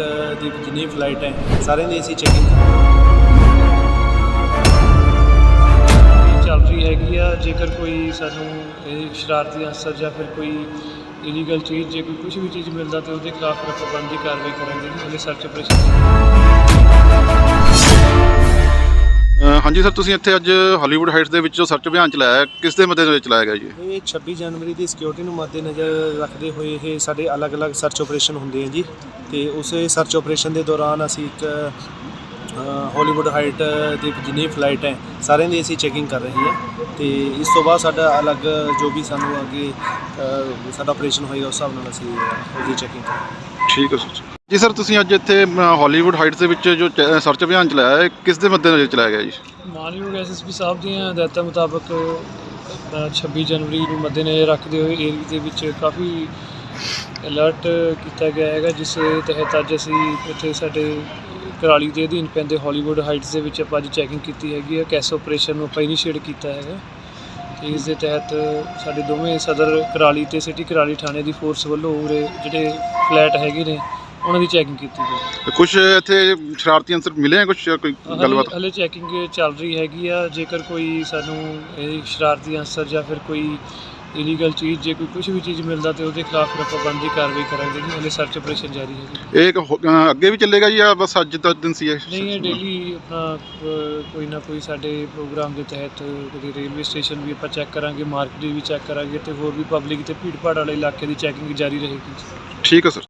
Height ਦੀ ਜਿੰਨੀ flight ਹੈ, ਸਾਰਿਆਂ ਦੀ ਅਸੀਂ ਚੈਕਿੰਗ ਚੱਲ ਰਹੀ ਹੈਗੀ ਆ, ਜੇਕਰ ਕੋਈ ਸਾਨੂੰ ਇਹ ਸ਼ਰਾਰਤੀ ਅਸਰ ਜਾਂ ਫਿਰ ਕੋਈ ਇਲੀਗਲ ਚੀਜ਼, ਜੇ ਕੋਈ ਕੁਝ ਵੀ ਚੀਜ਼ ਮਿਲਦਾ ਤੇ ਉਹਦੇ ਖਿਲਾਫ ਪ੍ਰਬੰਧੀ ਕਾਰਵਾਈ ਕਰਾਂਗੇ ਜੀ, ਉਹਦੇ ਸਰਚ ਆਪਰੇਸ਼ਨ ਹਾਂਜੀ ਸਰ ਤੁਸੀਂ ਇੱਥੇ ਅੱਜ ਹਾਲੀਵੁੱਡ ਹਾਈਟਸ ਦੇ ਵਿੱਚ ਸਰਚ ਅਭਿਆਨ ਚਲਾਇਆ ਹੈ, ਕਿਸ ਦੇ ਮੱਦੇ ਵਿੱਚ ਚਲਾਇਆ ਗਿਆ ਜੀ? ਇਹ? ਇਹ 26 ਜਨਵਰੀ ਦੀ ਸਿਕਿਉਰਿਟੀ ਨੂੰ ਮੱਦੇਨਜ਼ਰ ਰੱਖਦੇ ਹੋਏ ਇਹ ਸਾਡੇ ਅਲੱਗ-ਅਲੱਗ ਸਰਚ ਆਪਰੇਸ਼ਨ ਹੁੰਦੇ ਆ ਜੀ। ਤੇ ਉਸੇ ਸਰਚ ਆਪਰੇਸ਼ਨ ਦੇ ਦੌਰਾਨ ਅਸੀਂ ਇੱਕ ਹਾਲੀਵੁੱਡ ਹਾਈਟ ਦੀ ਜਿੰਨੀ ਫਲਾਈਟ ਹੈ ਸਾਰਿਆਂ ਦੀ ਅਸੀਂ ਚੈਕਿੰਗ ਕਰ ਰਹੇ ਹਾਂ। ਤੇ ਇਸ ਤੋਂ ਬਾਅਦ ਸਾਡਾ ਅਲੱਗ ਜੋ ਵੀ ਸਾਨੂੰ ਅੱਗੇ ਅ, ਸਾਡਾ ਆਪਰੇਸ਼ਨ ਹੋਏਗਾ ਉਸ ਹਿਸਾਬ ਨਾਲ ਅਸੀਂ ਉਹਦੀ ਚੈਕਿੰਗ ਕਰਾਂਗੇ ਠੀਕ ਹੈ ਸਰ। ਜੀ ਸਰ ਤੁਸੀਂ ਅੱਜ ਇੱਥੇ ਅ, ਹਾਲੀਵੁੱਡ ਹਾਈਟਸ ਦੇ ਵਿੱਚ ਜੋ ਚ- ਸਰਚ ਅਭਿਆਨ ਚਲਾਇਆ ਹੈ ਕਿਸ ਦੇ ਮੱਦੇਨਜ਼ਰ ਚਲਾਇਆ ਗਿਆ ਜੀ? ਮਾਨਯੋਗ ਐਸਐਸਪੀ ਸਾਹਿਬ ਦੀਆਂ ਹਦਾਇਤਾਂ ਮੁਤਾਬਕ ਆਪਣਾ 26 ਜਨਵਰੀ ਨੂੰ ਮੱਦੇਨਜ਼ਰ ਰੱਖਦੇ ਹੋਏ ਏਰੀਆ ਦੇ ਵਿੱਚ ਕਾਫੀ ਅਲਰਟ ਕੀਤਾ ਗਿਆ ਹੈਗਾ ਜਿਸ ਤਹਿਤ ਅੱਜ ਅਸੀਂ ਇੱਥੇ ਸਾਡੇ ਕਰਾਲੀ ਦੇ ਅਧੀਨ ਪੈਂਦੇ ਹਾਲੀਵੁੱਡ ਹਾਈਟਸ ਦੇ ਵਿੱਚ ਆਪਾਂ ਅੱਜ ਚੈਕਿੰਗ ਕੀਤੀ ਹੈਗੀ ਹੈ ਕੈਸ ਆਪਰੇਸ਼ਨ ਨੂੰ ਆਪਾਂ ਇਨੀਸ਼ੀਏਟ ਕੀਤਾ ਹੈਗਾ। ਤੇ ਇਸ ਦੇ ਤਹਿਤ ਸਾਡੇ ਦੋਵੇਂ ਸਦਰ ਕਰਾਲੀ ਤੇ ਸਿਟੀ ਕਰਾਲੀ ਥਾਣੇ ਦੀ ਫੋਰਸ ਵੱਲੋਂ ਉਰੇ ਜਿਹੜੇ ਫਲੈਟ ਹੈਗੇ ਨੇ ਉਹਨਾਂ ਦੀ ਚੈਕਿੰਗ ਕੀਤੀ ਗਈ। ਕੁਝ ਇੱਥੇ ਸ਼ਰਾਰਤੀ ਅੰਸਰ ਮਿਲੇ ਆ ਕੁਝ ਕੋਈ ਗੱਲਬਾਤ? ਹਲੇ ਚੈਕਿੰਗ ਚੱਲ ਰਹੀ ਹੈਗੀ ਆ। ਜੇਕਰ ਕੋਈ ਸਾਨੂੰ ਇਹ ਸ਼ਰਾਰਤੀ ਅਨਸਰ ਜਾਂ ਫਿਰ ਕੋਈ ਇਲੀਗਲ ਚੀਜ਼ ਜੇ ਕੋਈ ਕੁਝ ਵੀ ਚੀਜ਼ ਮਿਲਦਾ ਤੇ ਉਹਦੇ ਖਿਲਾਫ ਫਿਰ ਆਪਾਂ ਬਣਦੀ ਕਾਰਵਾਈ ਕਰਾਂਗੇ ਜੀ। ਹਲੇ ਸਰਚ ਆਪਰੇਸ਼ਨ ਜਾਰੀ ਹੈ ਜੀ। ਇਹ ਇੱਕ ਹੋ- ਅੱਗੇ ਵੀ ਚੱਲੇਗਾ ਜੀ ਜਾਂ ਬਸ ਅੱਜ ਦਾ ਦਿਨ ਸੀ ਇਹ? ਨਹੀਂ ਇਹ ਡੇਲੀ ਆਪਣਾ ਕੋਈ ਨਾ ਕੋਈ ਸਾਡੇ ਪ੍ਰੋਗਰਾਮ ਦੇ ਤਹਿਤ ਕਦੇ ਰੇਲਵੇ ਸਟੇਸ਼ਨ ਵੀ ਆਪਾਂ ਚੈੱਕ ਕਰਾਂਗੇ ਮਾਰਕੀਟ ਵੀ ਚੈੱਕ ਕਰਾਂਗੇ ਤੇ ਹੋਰ ਵੀ ਪਬਲਿਕ ਤੇ ਭੀੜ ਭਾੜ ਵਾਲੇ ਇਲਾਕੇ ਦੀ ਚੈਕਿੰਗ ਜਾਰੀ ਰਹੇਗੀ ਜੀ। ਠੀਕ ਹੈ ਸਰ